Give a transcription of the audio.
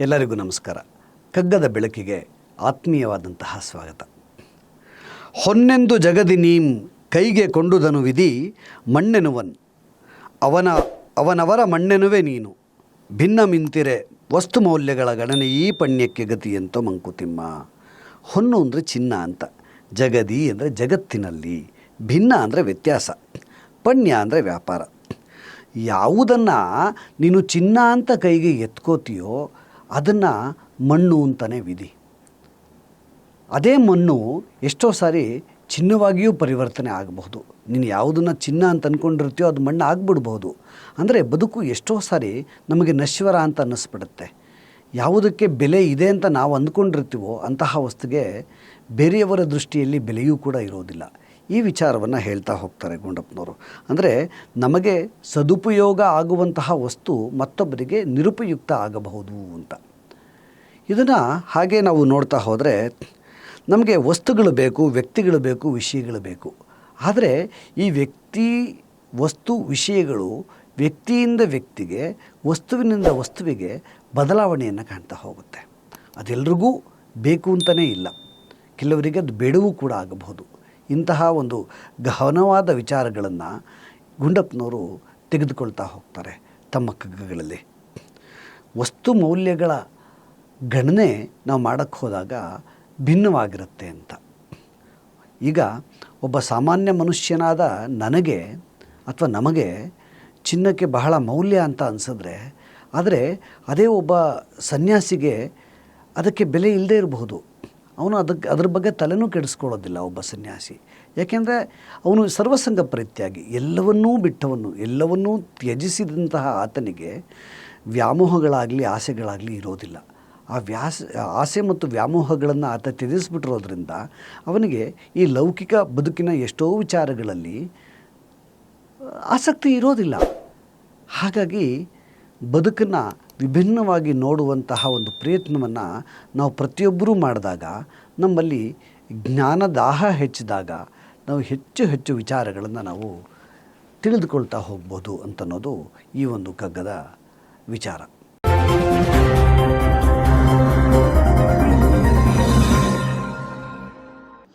ಎಲ್ಲರಿಗೂ ನಮಸ್ಕಾರ. ಕಗ್ಗದ ಬೆಳಕಿಗೆ ಆತ್ಮೀಯವಾದಂತಹ ಸ್ವಾಗತ. ಹೊನ್ನೆಂದು ಜಗದಿ ನೀಂ ಕೈಗೆ ಕೊಂಡುದನು ವಿಧಿ ಮಣ್ಣೆನುವನ್. ಅವನ, ಅವನವರ ಮಣ್ಣೆನುವೆ ನೀನು. ಭಿನ್ನ ಮಿಂತಿರೆ ವಸ್ತು ಮೌಲ್ಯಗಳ ಗಣನೆ ಈ ಪಣ್ಯಕ್ಕೆ ಗತಿ ಅಂತ ಮಂಕುತಿಮ್ಮ. ಹೊನ್ನು ಅಂದರೆ ಚಿನ್ನ ಅಂತ. ಜಗದಿ ಅಂದರೆ ಜಗತ್ತಿನಲ್ಲಿ. ಭಿನ್ನ ಅಂದರೆ ವ್ಯತ್ಯಾಸ. ಪಣ್ಯ ಅಂದರೆ ವ್ಯಾಪಾರ. ಯಾವುದನ್ನು ನೀನು ಚಿನ್ನ ಅಂತ ಕೈಗೆ ಎತ್ಕೋತೀಯೋ ಅದನ್ನು ಮಣ್ಣು ಅಂತಲೇ ವಿಧಿ. ಅದೇ ಮಣ್ಣು ಎಷ್ಟೋ ಸಾರಿ ಚಿನ್ನವಾಗಿಯೂ ಪರಿವರ್ತನೆ ಆಗಬಹುದು. ನೀನು ಯಾವುದನ್ನು ಚಿನ್ನ ಅಂತ ಅಂದ್ಕೊಂಡಿರ್ತೀಯೋ ಅದು ಮಣ್ಣು ಆಗ್ಬಿಡ್ಬೋದು ಅಂದರೆ ಬದುಕು ಎಷ್ಟೋ ಸಾರಿ ನಮಗೆ ನಶ್ವರ ಅಂತ ಅನ್ನಿಸ್ಬಿಡುತ್ತೆ. ಯಾವುದಕ್ಕೆ ಬೆಲೆ ಇದೆ ಅಂತ ನಾವು ಅಂದ್ಕೊಂಡಿರ್ತೀವೋ ಅಂತಹ ವಸ್ತುಗೆ ಬೇರೆಯವರ ದೃಷ್ಟಿಯಲ್ಲಿ ಬೆಲೆಯೂ ಕೂಡ ಇರೋದಿಲ್ಲ. ಈ ವಿಚಾರವನ್ನು ಹೇಳ್ತಾ ಹೋಗ್ತಾರೆ ಗುಂಡಪ್ಪನವರು. ಅಂದರೆ ನಮಗೆ ಸದುಪಯೋಗ ಆಗುವಂತಹ ವಸ್ತು ಮತ್ತೊಬ್ಬರಿಗೆ ನಿರುಪಯುಕ್ತ ಆಗಬಹುದು ಅಂತ. ಇದನ್ನು ಹಾಗೆ ನಾವು ನೋಡ್ತಾ ಹೋದರೆ ನಮಗೆ ವಸ್ತುಗಳು ಬೇಕು, ವ್ಯಕ್ತಿಗಳು ಬೇಕು, ವಿಷಯಗಳು ಬೇಕು. ಆದರೆ ಈ ವ್ಯಕ್ತಿ, ವಸ್ತು, ವಿಷಯಗಳು ವ್ಯಕ್ತಿಯಿಂದ ವ್ಯಕ್ತಿಗೆ, ವಸ್ತುವಿನಿಂದ ವಸ್ತುವಿಗೆ ಬದಲಾವಣೆಯನ್ನು ಕಾಣ್ತಾ ಹೋಗುತ್ತೆ. ಅದೆಲ್ರಿಗೂ ಬೇಕು ಅಂತಲೇ ಇಲ್ಲ. ಕೆಲವರಿಗೆ ಅದು ಬೇಡವೂ ಕೂಡ ಆಗಬಹುದು. ಇಂತಹ ಒಂದು ಗಹನವಾದ ವಿಚಾರಗಳನ್ನು ಗುಂಡಪ್ಪನವರು ತೆಗೆದುಕೊಳ್ತಾ ಹೋಗ್ತಾರೆ ತಮ್ಮ ಕಗ್ಗಗಳಲ್ಲಿ. ವಸ್ತು ಮೌಲ್ಯಗಳ ಗಣನೆ ನಾವು ಮಾಡೋಕ್ಕೆ ಹೋದಾಗ ಭಿನ್ನವಾಗಿರುತ್ತೆ ಅಂತ. ಈಗ ಒಬ್ಬ ಸಾಮಾನ್ಯ ಮನುಷ್ಯನಾದ ನನಗೆ ಅಥವಾ ನಮಗೆ ಚಿನ್ನಕ್ಕೆ ಬಹಳ ಮೌಲ್ಯ ಅಂತ ಅನಿಸಿದ್ರೆ, ಆದರೆ ಅದೇ ಒಬ್ಬ ಸನ್ಯಾಸಿಗೆ ಅದಕ್ಕೆ ಬೆಲೆ ಇಲ್ಲದೇ ಇರಬಹುದು. ಅವನು ಅದಕ್ಕೆ ಅದ್ರ ಬಗ್ಗೆ ತಲೆನೂ ಕೆಡಿಸ್ಕೊಳ್ಳೋದಿಲ್ಲ ಒಬ್ಬ ಸನ್ಯಾಸಿ. ಯಾಕೆಂದರೆ ಅವನು ಸರ್ವಸಂಗ ಪರಿತ್ಯಾಗಿ, ಎಲ್ಲವನ್ನೂ ಬಿಟ್ಟವನು, ಎಲ್ಲವನ್ನೂ ತ್ಯಜಿಸಿದಂತಹ ಆತನಿಗೆ ವ್ಯಾಮೋಹಗಳಾಗಲಿ, ಆಸೆಗಳಾಗಲಿ ಇರೋದಿಲ್ಲ. ಆ ವ್ಯಾಸ, ಆಸೆ ಮತ್ತು ವ್ಯಾಮೋಹಗಳನ್ನು ಆತ ತ್ಯಜಿಸ್ಬಿಟ್ಟಿರೋದ್ರಿಂದ ಅವನಿಗೆ ಈ ಲೌಕಿಕ ಬದುಕಿನ ಎಷ್ಟೋ ವಿಚಾರಗಳಲ್ಲಿ ಆಸಕ್ತಿ ಇರೋದಿಲ್ಲ. ಹಾಗಾಗಿ ಬದುಕನ್ನು ವಿಭಿನ್ನವಾಗಿ ನೋಡುವಂತಹ ಒಂದು ಪ್ರಯತ್ನವನ್ನು ನಾವು ಪ್ರತಿಯೊಬ್ಬರೂ ಮಾಡಿದಾಗ, ನಮ್ಮಲ್ಲಿ ಜ್ಞಾನದಾಹ ಹೆಚ್ಚಿದಾಗ, ನಾವು ಹೆಚ್ಚು ಹೆಚ್ಚು ವಿಚಾರಗಳನ್ನು ನಾವು ತಿಳಿದುಕೊಳ್ತಾ ಹೋಗ್ಬೋದು ಅಂತನ್ನೋದು ಈ ಒಂದು ಕಗ್ಗದ ವಿಚಾರ.